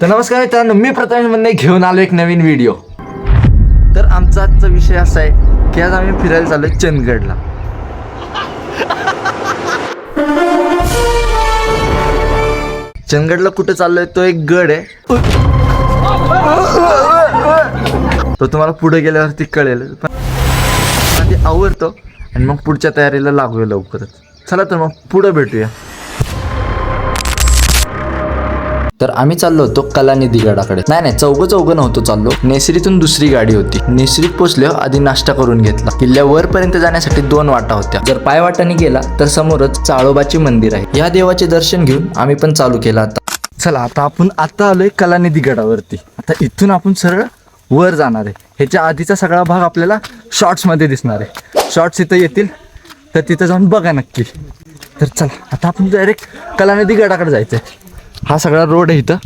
तर नमस्कार मित्रांनो मी प्रथमेश म्हणणे घेऊन आलो एक नवीन व्हिडिओ तर आमचा आजचा विषय असा आहे की आज आम्ही फिरायला चाललो चंदगडला. चंदगडला कुठे चाललोय? तो एक गड आहे. तो तुम्हाला पुढे गेल्यावरती कळेल. पण आधी आवडतो आणि मग पुढच्या तयारीला लागूया लवकरच. चला तर मग पुढे भेटूया. तर आम्ही चाललो होतो कलानिधी गडाकडे. नाही नाही चौघ चौघ नव्हतो चाललो. नेसरीतून दुसरी गाडी होती. नेसरीत पोचलो आधी नाश्ता करून घेतला. किल्ल्यावर पर्यंत जाण्यासाठी दोन वाटा होत्या. जर पायवाटाने गेला तर समोरच चाळोबाचे मंदिर आहे. या देवाचे दर्शन घेऊन आम्ही पण चालू केला आता. चला आता आपण आता आलोय कलानिधी गडावरती. आता इथून आपण सरळ वर जाणार आहे. ह्याच्या आधीचा सगळा भाग आपल्याला शॉर्ट्समध्ये दिसणार आहे. शॉर्ट्स इथं येतील तर तिथं जाऊन बघा नक्की. तर चला आता आपण डायरेक्ट कलानिधी गडाकडे जायचं आहे हा सगळा रोड आहे इथं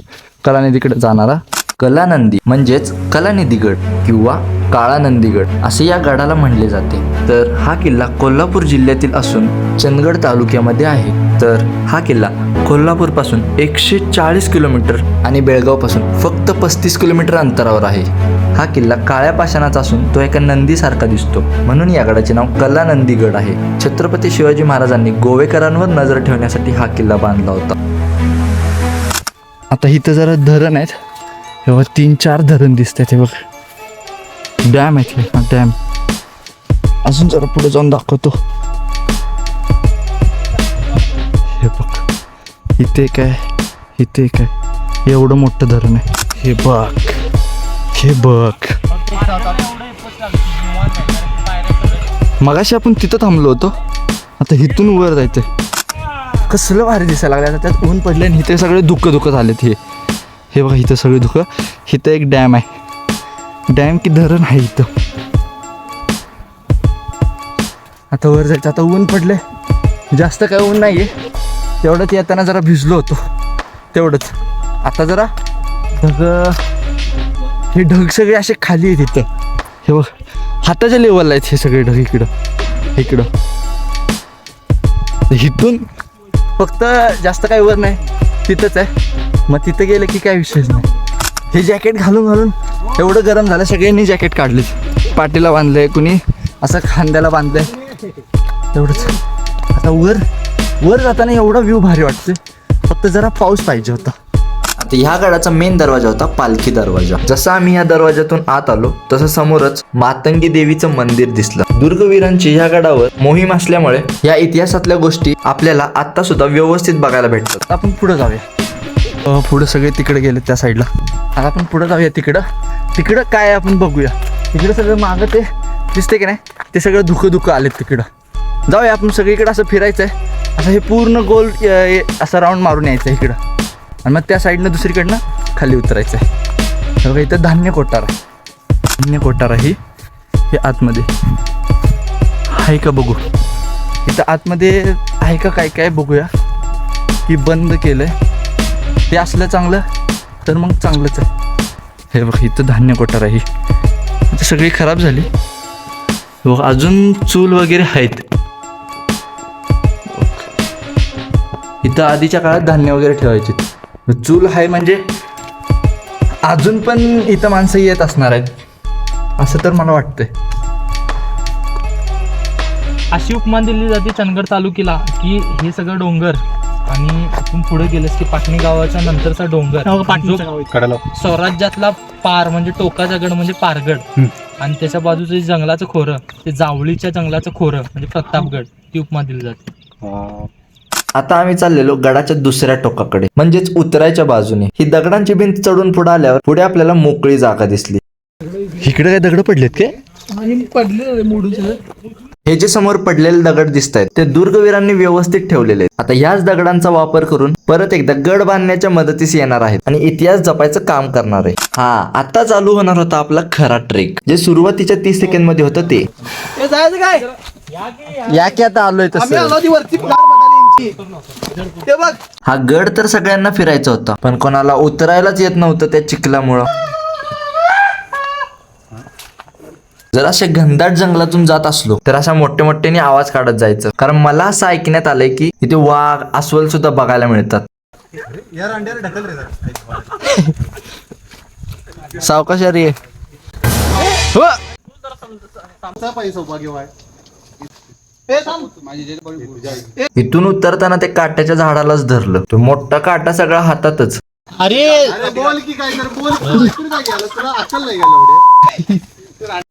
कलानिधीकडे जाणारा. कलानंदी म्हणजेच कलानिधीगड किंवा काळानंदीगड असे या गडाला म्हणले जाते. तर हा किल्ला कोल्हापूर जिल्ह्यातील असून चंदगड तालुक्यामध्ये आहे. तर हा किल्ला कोल्हापूरपासून एकशे चाळीस किलोमीटर आणि बेळगावपासून फक्त पस्तीस किलोमीटर अंतरावर आहे. हा किल्ला काळ्या पाषाणाचा असून तो एका नंदीसारखा दिसतो. म्हणून या गडाचे नाव कला नंदीगड आहे. छत्रपती शिवाजी महाराजांनी गोवेकरांवर नजर ठेवण्यासाठी हा किल्ला बांधला होता. आता इथं जरा धरण आहेत. तेव्हा तीन चार धरण दिसत आहेत हे बघ. डॅम आहेत हे डॅम अजून जरा पुढे जाऊन दाखवतो. हे बघ इथे काय इथे काय एवढं मोठं धरण आहे. हे बघ हे बघ. मगाशी आपण तिथं थांबलो होतो. आता इथून वर जायचंय. कसलं भारी दिसायला लागलं आता त्यात ऊन पडले आणि इथे सगळे दुःख दुःख झालेत हे. हे बघा इथं सगळे दुःख. इथं एक डॅम आहे. डॅम की धरण आहे इथं. आता वर जायचं. आता ऊन पडले जास्त काय ऊन नाही आहे तेवढंच येताना जरा भिजलो होतो. तेवढंच. आता जरा ढग हे ढग सगळे असे खाली आहेत इथं. हे बघ हाताच्या लेवलला आहेत हे सगळे ढग इकडं इकडं. इथून फक्त जास्त काही वर नाही तिथंच आहे. मग तिथं गेलं की काय विषयच नाही. हे जॅकेट घालून घालून एवढं गरम झालं सगळ्यांनी जॅकेट काढले. पाठीला बांधलंय कुणी असं खांद्याला बांधलंय. एवढंच. आता वर वर जाताना एवढा व्ह्यू भारी वाटते फक्त जरा पाऊस पाहिजे होता. आता ह्या गडाचा मेन दरवाजा होता पालखी दरवाजा. जसं आम्ही या दरवाजातून आत आलो तसं समोरच मातंगी देवीचं मंदिर दिसलं. दुर्गवीरांची ह्या गडावर मोहीम असल्यामुळे या इतिहासातल्या गोष्टी आपल्याला आता सुद्धा व्यवस्थित बघायला भेटतात. आपण पुढे जाऊया. पुढे पुढं सगळे तिकडे गेले त्या साईडला आता आपण पुढे जाऊया तिकडं. तिकडं काय आपण बघूया? तिकडं सगळं मागं ते दिसते की नाही? ते सगळं धुकं धुकं आलेत तिकडं. जाऊया आपण सगळीकडे असं फिरायचं आहे असं हे पूर्ण गोल असं राऊंड मारून यायचं आहे इकडं. आणि मग त्या साईडनं दुसरीकडनं खाली उतरायचं आहे. बघा इथं धान्य कोठार. आहे धान्य कोठार आहे हे आतमध्ये. आहे का बघू? इथं आतमध्ये आहे का काय काय बघूया. की बंद केलं आहे ते असलं चांगलं तर मग चांगलंच आहे. हे बघ इथं धान्य कोठार आहे ही. इथं सगळी खराब झाली. बघ अजून चूल वगैरे आहेत. इथं आधीच्या काळात धान्य वगैरे ठेवायचे. चूल आहे म्हणजे अजून पण इथं माणसं येत असणार आहेत. असं तर मला वाटतंय. अशी उपमा दिली जाते चंदगड तालुक्याला की हे सगळं डोंगर आणि आपण पुढे गेलंस की पाटणी गावाच्या नंतरचा डोंगर. कडाला. स्वराज्यातला पार म्हणजे टोकाचा गड म्हणजे पारगड. आणि त्याच्या बाजूचं जे जंगलाचं खोरं ते जावळीच्या जंगलाचं खोरं म्हणजे प्रतापगड ती उपमा दिली जाते. आता आम्ही चाललेलो गडाच्या दुसऱ्या टोकाकडे म्हणजेच उतरायच्या बाजूने. ही दगडांची भिंत चढून पुढे आल्यावर पुढे आपल्याला मोकळी जागा दिसली. इकडे काय दगड पडलेत काय? हे जे समोर पडलेले दगड दिसत आहेत ते दुर्गवीरांनी व्यवस्थित ठेवलेले आहेत. आता याच दगडांचा वापर करून परत एकदा गड बांधण्याच्या मदतीस येणार आहेत आणि इतिहास जपायचं काम करणार आहे. हा आता चालू होणार होता आपला खरा ट्रेक. जे सुरुवातीच्या तीस सेकंडमध्ये होतं ते. या की आता आलोय तसं. हा गड तर सगळ्यांना फिरायचा होता पण कोणाला उतरायलाच येत नव्हतं त्या चिखलामुळं. जर अशा घनदाट जंगलातून जात असलो तर अशा मोठ्या मोठ्याने आवाज काढत जायचं. कारण मला असं ऐकण्यात आलंय की इथे वाघ अस्वल सुद्धा बघायला मिळतात. सावकाश रे हो! असा पाहिजे सौभाग्य वाय इथून उतरताना ते काट्याच्या झाडालाच धरलं. तो मोठा काटा सगळा हातातच. अरे! बोल की काय तर बोल.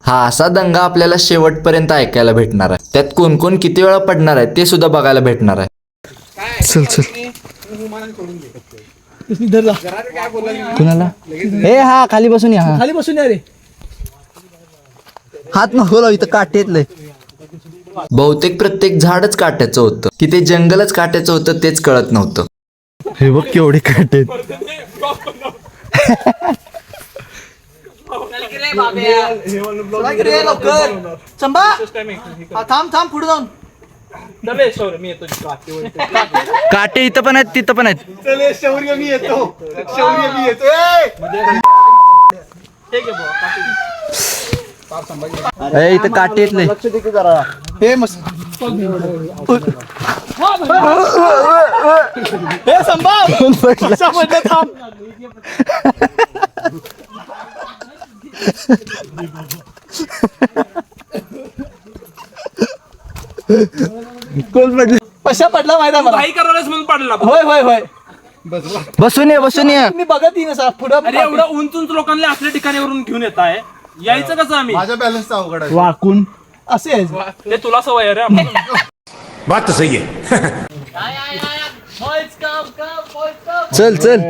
हा असा दंगा आपल्याला शेवटपर्यंत ऐकायला भेटणार आहे. त्यात कोण कोण किती वेळा पडणार आहे ते सुद्धा बघायला भेटणार आहे. चल चल. कुणाला? ए हा खाली बसून या खाली बसून या रे. हात नको लाव इथं काटे येतलंय बहुतेक प्रत्येक झाडच काट्याचं होतं. की ते जंगलच काट्याचं होतं तेच कळत नव्हतं. हे बघ केवढे काटे थांब थांब पुढे जाऊन काटे इथं पण आहेत तिथं पण आहेत. शौर्य मी येतो शौर्य मी येतो ए, इथं काटे येतलंय हे मस्त. कोण पडलं कशा पडला माहिती मला? काही करायलाच म्हणून पडला. होय होय होय. बसून ये बसून ये. मी बघत येईन असा पुढं अरे एवढं उंच उंच लोकांना असल्या ठिकाणीवरून घेऊन येत आहे यायचं कसं आम्ही? माझ्या बॅलन्सचा अवघड आहे. वाकून. असे आहे. ते तुला सवय आहे रे आम्हाला. बात तो सही है चल चल.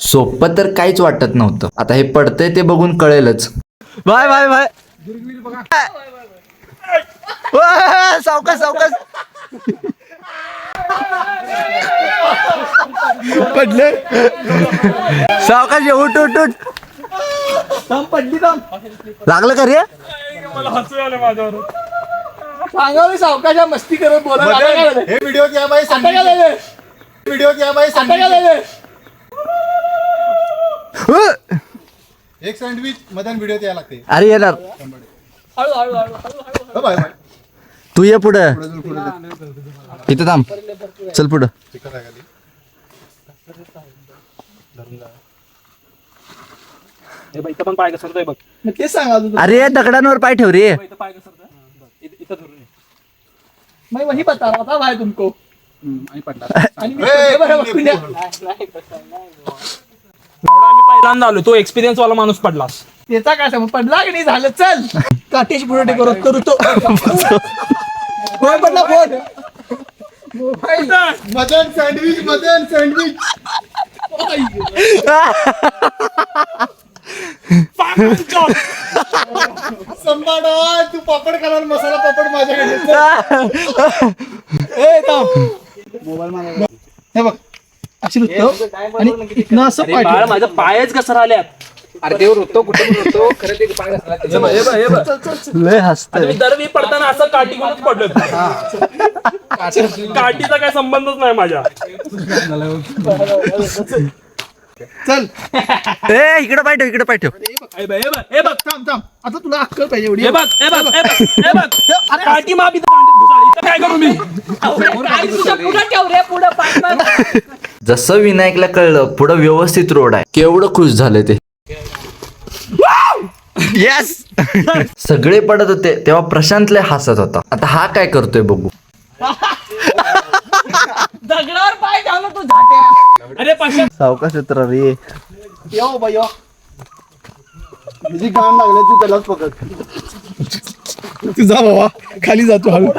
सोपं तर काहीच वाटत नव्हतं. आता हे पडतंय ते बघून कळेलच. Bye bye bye. सावकाश सावकाश. पडले? सावकाश उठ उठ उठ. पडली लागलं का रे? मला हसू आलं माझ्यावर सांगावं सावकाशा मस्ती करत बोला? हे व्हिडिओ घ्या बाई? व्हिडिओ घ्या बाई! एक सँडविच मधन व्हिडिओ द्यायला लागते. अरे येणार. हळू हळू हळू हळू हो बाय बाय तू ये पुढं. इथं थांब. चल पुढं. हे पण पाय घसरतोय बघ. सांगा तू अरे दगडांवर पाय ठेव रे. इथं पाय घसरतोय. इथं इथं धरून ये. मैं वही बता रहा था भाई तुमको आणि मी एवढा आम्ही पहिल्यांदा आलो तो एक्सपिरियन्स वाला माणूस पडलास. त्याचा काय समज पडला की नाही झालं चल. काटेश पुढे करत करू तो. पडला phone. Madan sandwich Madan sandwich. संभाडा तू पापड खाणार मसाला पापड माझ्याकडे. ए थांब. हे बघ अशी लुटतो आणि इथनं असं अरे लय आणि दरवेळी पडताना असं काठी घेऊनच पडलोय काठीचा काय संबंधच नाही माझ्या. चल. ए इकडे पाय ठेव इकडे पाय ठेव. हे बघ, हे बघ, हे बघ. थांब थांब. आता तुला अक्कल पाहिजे एवढी. हे बघ हे बघ हे बघ हे बघ. काठी माप इथं कांडीत घुसाळी. इथं काय करू मी? काय तुझं पुढं ठेव रे? पुढं पाय जसं विनायकला कळलं पुढं व्यवस्थित रोड आहे. केवढं खुश झाले ते. येस सगळे पडत होते तेव्हा प्रशांत लय हसत होता. आता हा काय करतोय बघू. दगडावर पाय ठेवलं तू झाट्या. अरे पाशा सावकाश उतरा रे. यो बाई यो. तुझी घाण लागले तू त्यालाच पकड. तू जा बाबा खाली जातो हळू.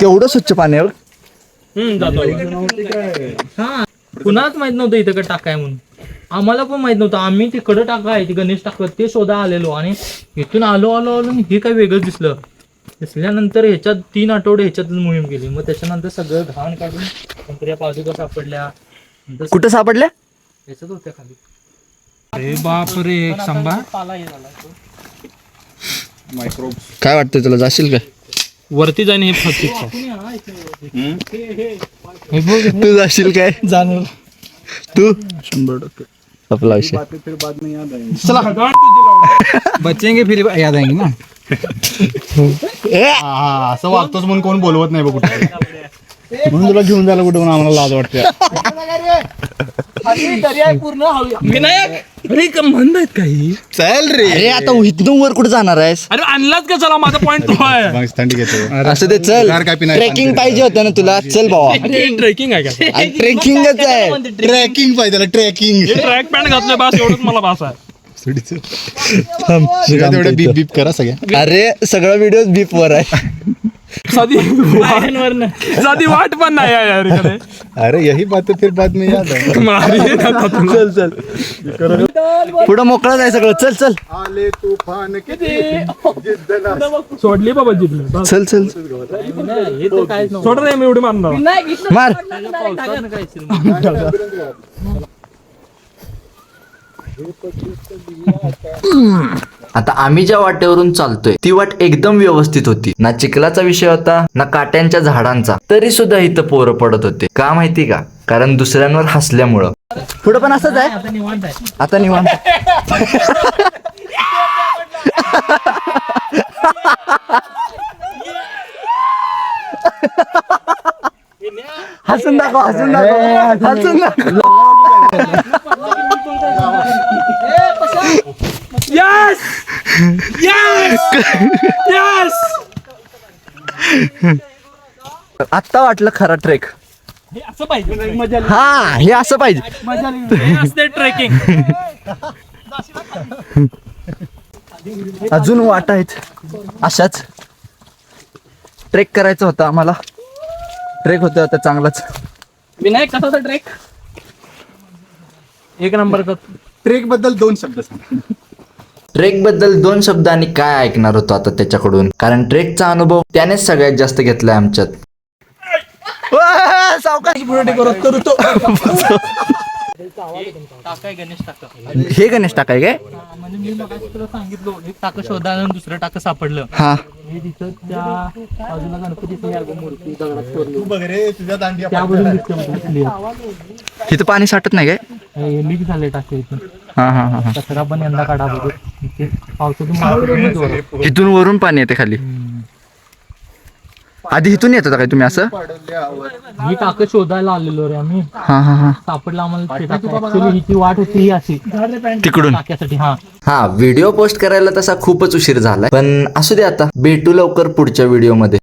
केवढं स्वच्छ पाण्यावर हम्म जातो. कुणाच माहीत नव्हतं इथं का टाकाय म्हणून. आम्हाला पण माहीत नव्हतं. आम्ही तिकडं टाकाय ते गणेश टाकत ते शोधा आलेलो. आणि इथून आलो आलो आलो हे काय वेगळं दिसलं. दिसल्यानंतर ह्याच्यात तीन आठवडे ह्याच्यातच मोहीम केली मग त्याच्यानंतर सगळं घाण काढून नंतर या पादुका सापडल्या. नंतर कुठं सापडल्या? ह्याच्यात होत्या खाली. अरे बाप रे सांबा पाला हे झाला तो. काय वाटतंय तुला? जाशील काय वरती जाणे हे फक्त हा. तू जाशील काय? जाणार तू? शंभर टक्के. आपला विषय। चला बचेंगे फिर याद आएंगे ना? हा हा असं वागतोच म्हणून कोण बोलवत नाही बघ. कुठे म्हणून तुला घेऊन जायला कुठे म्हणून आम्हाला लाज वाटते. विनायक अरे का म्हणत आहेत काही. चल रे. अरे आता इथून वर कुठे जाणार आहेस? अरे आणलाच का चला माझा पॉईंट तो आहे. मग थंडी घेतो. असं ते चल. गार काय पिणार? ट्रेकिंग पाहिजे होतं ना तुला. चल भावा. ट्रेकिंग आहे का? ट्रेकिंगच आहे. ट्रॅकिंग पाहिजे त्याला ट्रॅकिंग ट्रॅक पॅन्ट घातलं बस एवढंच मला भास आहे. तेवढे बीप बीप करा सगळ्या. अरे सगळा व्हिडिओ बीप वर आहे. साधी साधी वाट पण नाही आहे यार इकडे. अरे यही बात है, फिर बाद में याद है मारी. चल चल पुढं मोकळं आहे सगळं चल चल आले तुफान किती जिद्द ना सोडली बाबा जिंकलं चल चल हे सोड रे मी एवढी मारणार नाही मार. आता आम्ही ज्या वाटेवरून चालतोय ती वाट एकदम व्यवस्थित होती. ना चिखलाचा विषय होता ना काट्यांच्या झाडांचा. तरी सुद्धा इथं पोरं पडत होते. का माहिती का? कारण दुसऱ्यांवर हसल्यामुळं. पुढं पण असंच आहे? आता निवांत हसून दाखव हसून दाखव हसून दाखव यस यस आत्ता वाटलं खरा ट्रेक हे असं पाहिजे. मजा हा हे असं पाहिजे. हे असते ट्रेकिंग अजून वाट आहेत. अशाच. ट्रेक करायचा होता आम्हाला. ट्रेक होता आता चांगलाच. विनायक कसा होता ट्रेक एक नंबरचा ट्रेकबद्दल दोन शब्द सांग. ट्रेकबद्दल दोन शब्द आणि काय ऐकणार होतो आता त्याच्याकडून? कारण ट्रेकचा अनुभव त्यानेच सगळ्यात जास्त घेतलाय आमच्यात. सावकाश टाका आहे गणेश टाका हे गणेश टाकाय काय म्हणजे मी मगाशी तुला सांगितलं एक टाकं आणि दुसरं टाकं सापडलं हा. हे. तिथं त्या बाजूला गणपतीची आहे बघ मूर्ती दगडात कोरली बघ रे तुझ्या दांडिया त्या बाजूला दिसते मला clear. इथं पाणी साठत नाही काय? हे झाले टाके हा हा हा हा. कचरा पण यंदा काढा बघ. इथे पावसातून माती जोरात. इथून वरून पाणी येते खाली. आधी इथून येत होता काय तुम्ही असं? ही टाकं शोधायला आलेलो रे आम्ही. हा हा हा. सापडला आम्हाला ते टाकं. Actually हिची वाट होती ही अशी. तिकडून. टाक्यासाठी हा. हा व्हिडिओ पोस्ट करायला तसा खूपच उशीर झालाय. पण असू दे आता. भेटू लवकर पुढच्या व्हिडिओमध्ये